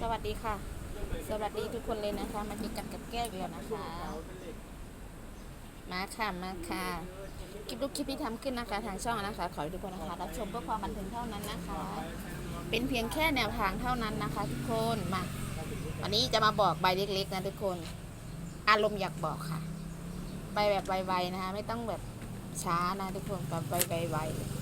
สวัสดีค่ะ สวัสดีทุกคนเลยนะคะ มาเจอกันกับแก้วอีกแล้วนะคะ มาค่ะ มาค่ะ คลิปลูกคลิปที่ทำขึ้นนะคะ ทางช่องนะคะ ขอให้ทุกคนนะคะรับชมเพื่อความบันเทิงเท่านั้นนะคะ เป็นเพียงแค่แนวทางเท่านั้นนะคะ ทุกคน มา วันนี้จะมาบอกใบเล็กๆนะทุกคน อารมณ์อยากบอกค่ะไปแบบไวๆนะคะ ไม่ต้องแบบช้านะทุกคนแบบไปไวๆ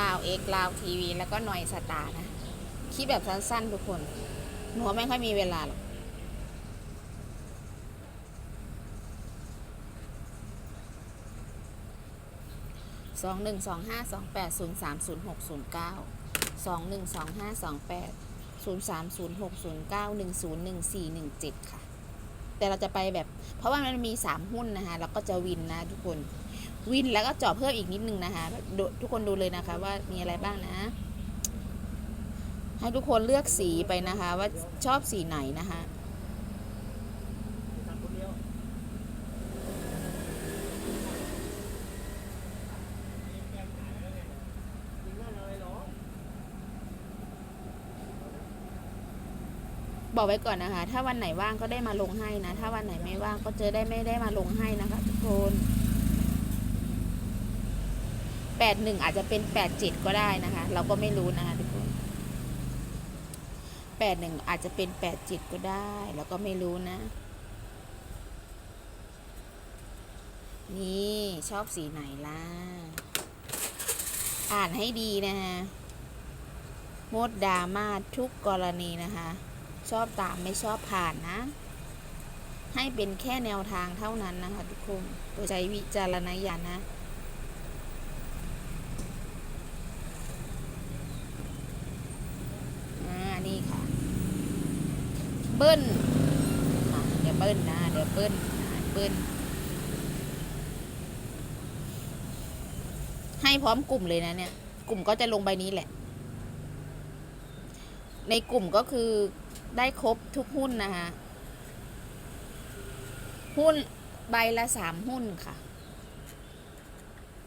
ลาวเอกลาวทีวี แล้วก็หน่อยสตาร์นะคลิปแบบสั้นๆทุกคน หนูไม่ค่อยมีเวลาหรอกสองหนึ่งสองห้าสองแปดศูนย์สามศูนย์หกศูนย์เก้าสองหนึ่งสองห้าสองแปดศูนย์สามศูนย์หกศูนย์เก้าหนึ่งศูนย์หนึ่งสี่หนึ่งเจ็ดค่ะ แต่เราจะไปแบบ เพราะว่ามันมีสามหุ้นนะคะเราก็จะวินนะทุกคน วินแล้วก็เจาะเพิ่มอีกนิดนึงนะคะ ทุกคนดูเลยนะคะ ว่ามีอะไรบ้างนะ ให้ทุกคนเลือกสีไปนะคะ ว่าชอบสีไหนนะคะบอกไว้ก่อนนะคะ ถ้าวันไหนว่างก็ได้มาลงให้นะ ถ้าวันไหนไม่ว่างก็เจอได้ไม่ได้มาลงให้นะคะ ทุกคน แปดหนึ่งอาจจะเป็นแปดเจ็ดก็ได้นะคะ เราก็ไม่รู้นะคะทุกคนแปดหนึ่งอาจจะเป็นแปดเจ็ดก็ได้ เราก็ไม่รู้นะ นี่ชอบสีไหนล่ะ อ่านให้ดีนะคะมดดราม่าทุกกรณีนะคะ ชอบตามไม่ชอบผ่านนะ ให้เป็นแค่แนวทางเท่านั้นนะคะทุกคนโปรดใช้วิจารณญาณนะ อ่า นี่ค่ะ เบิ้ลเดี๋ยวเบิ้ลนะ เดี๋ยวเบิ้ลเบิ้ลให้พร้อมกลุ่มเลยนะเนี่ย กลุ่มก็จะลงใบนี้แหละ ในกลุ่มก็คือได้ครบทุกหุ้นนะคะหุ้นใบละสามหุ้นค่ะ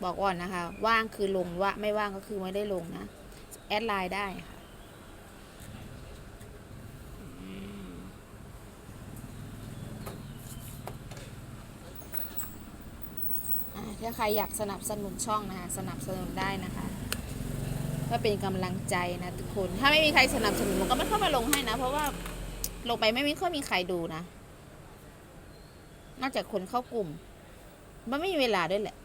บอกก่อนนะคะ ว่างคือลงว่าไม่ว่างก็คือไม่ได้ลงนะ แอดไลน์ได้ค่ะอืมอ่า ถ้าใครอยากสนับสนุนช่องนะคะสนับสนุนได้นะคะเพื่อเป็นกำลังใจนะทุกคน ถ้าไม่มีใครสนับสนุนผมก็ไม่เข้ามาลงให้นะ เพราะว่าลงไปไม่มีค่อยมีใครดูนะนอกจากคนเข้ากลุ่ม มันไม่มีเวลาด้วยแหละ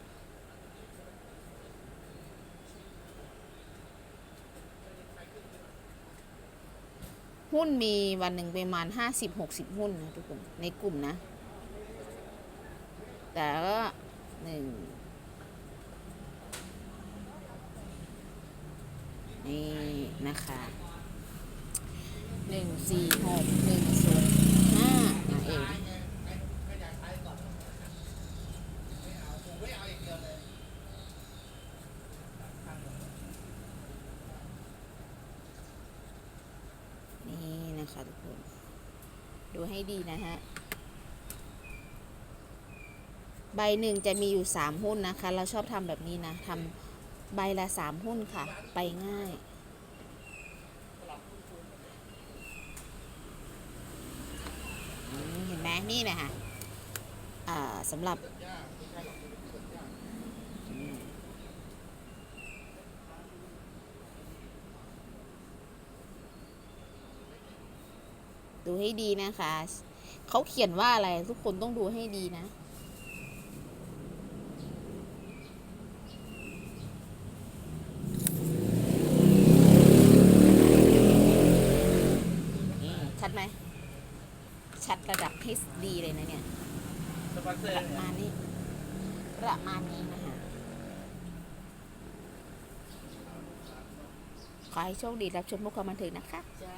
หุ้นมีวันหนึ่งประมาณห้าสิบหกสิบหุ้นนะทุกคนในกลุ่มนะ แต่ก็ หนึ่งนี่นะคะหนึ่งสี่หกหนึ่งศูนย์ห้านะเองนี่นะคะทุกคน ดูให้ดีนะฮะ ใบหนึ่งจะมีอยู่สามหุ้นนะคะ เราชอบทำแบบนี้นะทำใบละสามหุ้นค่ะ ไปง่ายเห็นไหมนี่นะคะอ่าสำหรับดูให้ดีนะคะ เขาเขียนว่าอะไรทุกคนต้องดูให้ดีนะ อืม ชัดไหม ชัดระดับ HD เลยนะเนี่ย สปอนเซอปร์ระเนี่ยมาณนี้ ประมาณนี้นะคะ ขอให้โชคดีรับชมพวกความบันเทิงนะคะ จ้า